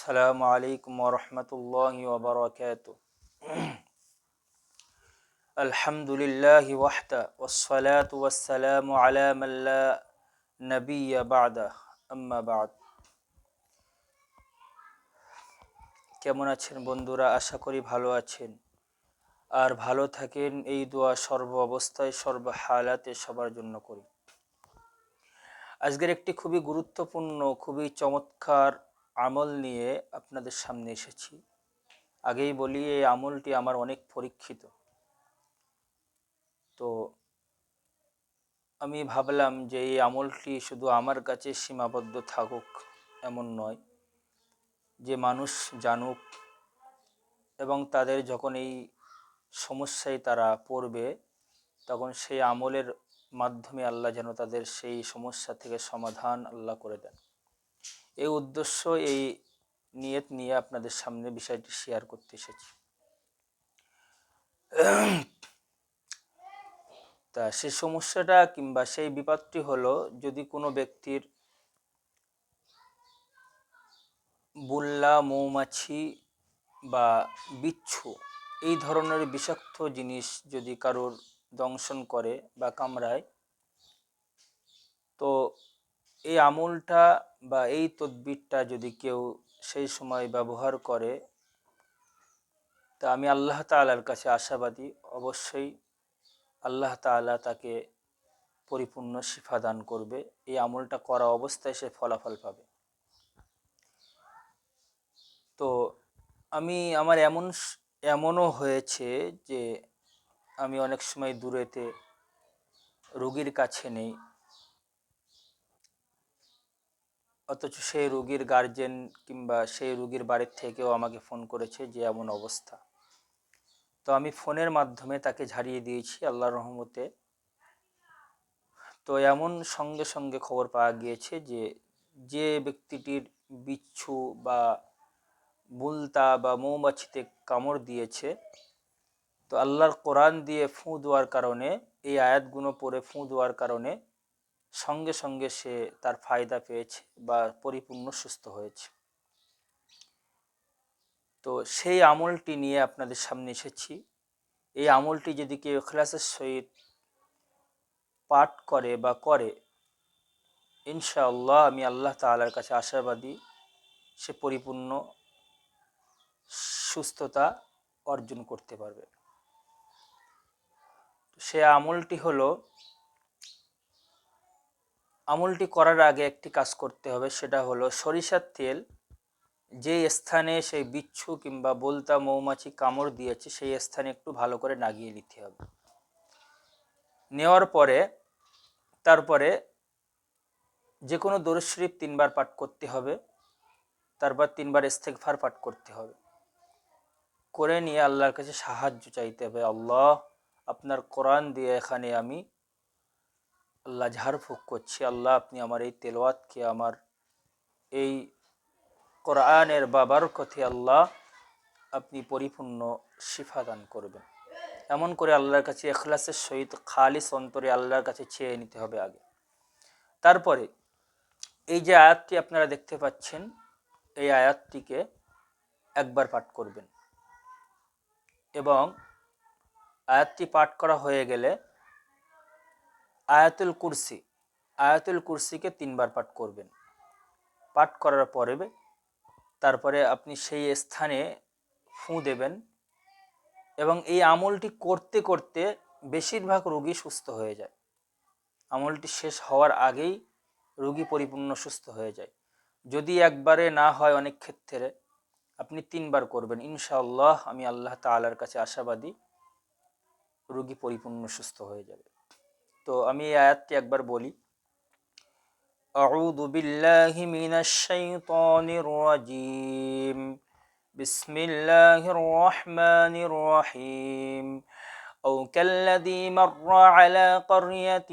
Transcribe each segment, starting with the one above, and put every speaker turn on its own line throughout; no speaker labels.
السلام عليكم ورحمة الله وبركاته الحمد لله وحده والصلاة والسلام على من لا نبي بعده أما بعد কেমন আছেন বন্ধুরা আশা করি ভালো আছেন আর ভালো থাকেন এই দোয়া সর্ব অবস্থায় সর্ব হালাতে সবার জন্য করি আজকের একটি খুবই গুরুত্বপূর্ণ খুবই চমৎকার আমল নিয়ে আপনাদের সামনে এসেছি। আগেই বলি, এই আমলটি আমার অনেক পরীক্ষিত। তো আমি ভাবলাম যে এই আমলটি শুধু আমার কাছে সীমাবদ্ধ থাকুক, এমন নয়। যে মানুষ জানুক এবং তাদের যখন এই সমস্যায় তারা পড়বে, তখন সেই আমলের মাধ্যমে আল্লাহ যেন তাদের সেই সমস্যা থেকে সমাধান আল্লাহ করে দেন। এই উদ্দেশ্য, এই নিয়ত নিয়ে আপনাদের সামনে বিষয়টি শেয়ার করতে এসেছি। তা সেই সমস্যাটা কিংবা সেই বিপদটি হলো, যদি কোনো ব্যক্তির বুল্লা মৌমাছি বা বিচ্ছু এই ধরনের বিষাক্ত জিনিস যদি কারোর দংশন করে বা কামড়ায়, তো এই আমলটা বা এই তদবিরটা যদি কেউ সেই সময় ব্যবহার করে, তা আমি আল্লাহ তালার কাছে আশাবাদী। অবশ্যই আল্লাহ তালা তাকে পরিপূর্ণ শিফা দান করবে। এই আমলটা করা অবস্থায় সে ফলাফল পাবে। তো আমি, আমার এমন এমনও হয়েছে যে আমি অনেক সময় দূরেতে রুগীর কাছে নেই। অথচ সেই রুগীর গার্জেন কিংবা সেই রুগীর বাড়ির থেকেও আমাকে ফোন করেছে যে এমন অবস্থা। তো আমি ফোনের মাধ্যমে তাকে ঝাড়িয়ে দিয়েছি আল্লাহর রহমতে। তো এমন সঙ্গে সঙ্গে খবর পাওয়া গিয়েছে যে যে ব্যক্তিটির বিচ্ছু বা বুলতা বা মৌমাছিতে কামড় দিয়েছে, তো আল্লাহর কোরআন দিয়ে ফুঁ দেওয়ার কারণে, এই আয়াতগুলো পরে ফুঁ দেওয়ার কারণে সঙ্গে সঙ্গে সে তার ফায়দা পেয়েছে বা পরিপূর্ণ সুস্থ হয়েছে। তো সেই আমলটি নিয়ে আপনাদের সামনে এসেছি। এই আমলটি যদি কেউ এখলাসের সহিত পাঠ করে বা করে, ইনশাআল্লাহ আমি আল্লাহ তালার কাছে আশাবাদী সে পরিপূর্ণ সুস্থতা অর্জন করতে পারবে। সে আমলটি হলো আমলটি করার আগে একটি কাজ করতে হবে, সেটা হলো সরিষার তেল যে স্থানে সেই বিচ্ছু কিংবা বলতা মৌমাছি কামড় দিয়েছে, সেই স্থানে একটু ভালো করে নাগিয়ে নিতে হবে। নেওয়ার পরে, তারপরে যে কোনো দরুদ শরীফ তিনবার পাঠ করতে হবে, তারপর তিনবার ইস্তেকফার পাঠ করতে হবে। করে নিয়ে আল্লাহর কাছে সাহায্য চাইতে হবে, আল্লাহ আপনার কোরআন দিয়ে এখানে আমি আল্লাহ ঝাড়ফুঁক করছি, আল্লাহ আপনি আমার এই তেলোয়াতকে আমার এই কোরআনের বাবার কথে আল্লাহ আপনি পরিপূর্ণ শিফা দান করবেন। এমন করে আল্লাহর কাছে এখলাসের সহিত খালিস অন্তরে আল্লাহর কাছে চেয়ে নিতে হবে আগে। তারপরে এই যে আয়াতটি আপনারা দেখতে পাচ্ছেন, এই আয়াতটিকে একবার পাঠ করবেন। এবং আয়াতটি পাঠ করা হয়ে গেলে আয়াতুল কুরসি, আয়াতুল কুরসিকে তিনবার পাঠ করবেন। পাঠ করার পরে তারপরে আপনি সেই স্থানে ফুঁ দেবেন এবং এই আমলটি করতে করতে বেশিরভাগ রোগী সুস্থ হয়ে যায়। আমলটি শেষ হওয়ার আগেই রোগী পরিপূর্ণ সুস্থ হয়ে যায়। যদি একবারে না হয় অনেক ক্ষেত্রে, আপনি তিনবার করবেন। ইনশাআল্লাহ আমি আল্লাহ তালার কাছে আশাবাদী রোগী পরিপূর্ণ সুস্থ হয়ে যাবে। তো আমি এই আয়াতটি একবার বলি أعوذ بالله من الشيطان الرجيم بسم الله الرحمن الرحيم أو كالذي مر على قرية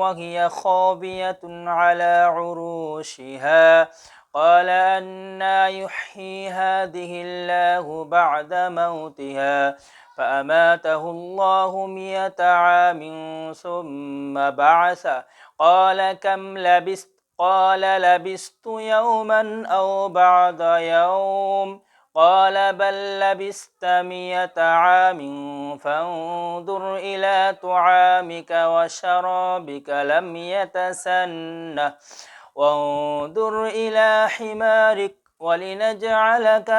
وهي خاوية على عروشها قال أنا يحيي هذه الله بعد موتها فأماته الله مئة عام ثم بعث قال كم لبست قال لبست يوما أو بعد يوم قال بل لبست مئة عام فانظر إلى طعامك وشرابك لم يتسنه وانظر إلى حمارك ولنجعلك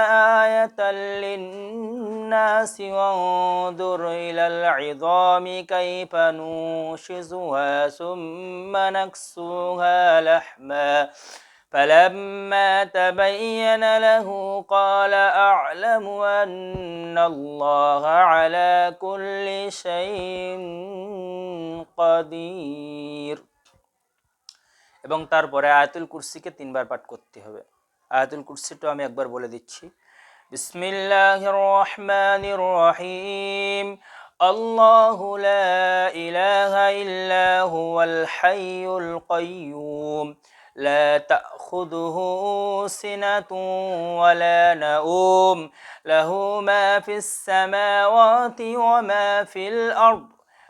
آية للناس. وانظر إلى العظام كيف ننشزها ثم نكسوها لحما. فلما تبين له قال أعلم أن الله على كل شيء قدير. এবং তারপরে আয়াতুল কুরসিকে তিনবার পাঠ করতে হবে আয়াতুল কুরসিটা আমি একবার বলে দিচ্ছি বিসমিল্লাহির রহমানির রহিম الله لا إله إلا هو الحي القيوم لا تأخذه سنة ولا نوم له ما في السماوات وما في الأرض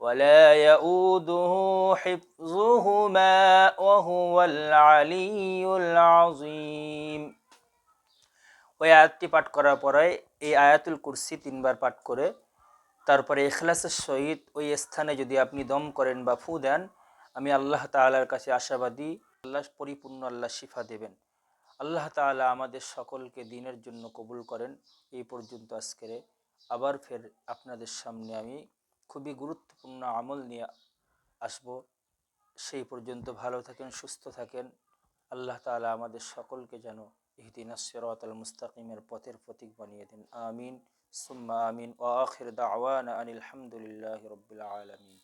ولا يؤوده حفظهما وهو العلي العظيم ওই আয়াতটি পাঠ করার পরে এই আয়াতুল কুরসি তিনবার পাঠ করে তারপরে এখলাসের সহিত ওই স্থানে যদি আপনি দম করেন বা ফু দেন আমি আল্লাহ তাআলার কাছে আশাবাদী আল্লাহ পরিপূর্ণ আল্লাহ শিফা দেবেন আল্লাহ তাআলা আমাদের সকলকে দিনের জন্য কবুল করেন এই পর্যন্ত আজকের আবার ফের আপনাদের সামনে আমি খুবই গুরুত্বপূর্ণ আমল নিয়ে আসব। সেই পর্যন্ত ভালো থাকেন, সুস্থ থাকেন। আল্লাহ তালা আমাদের সকলকে যেন ইহদিন সিরাতাল মুস্তাকিমের পথের প্রতীক বানিয়ে দেন। আমিন। সুম্মা আমিন। ও আখির দাওয়ান আনিল হামদুলিল্লাহ রাব্বিল আলামিন।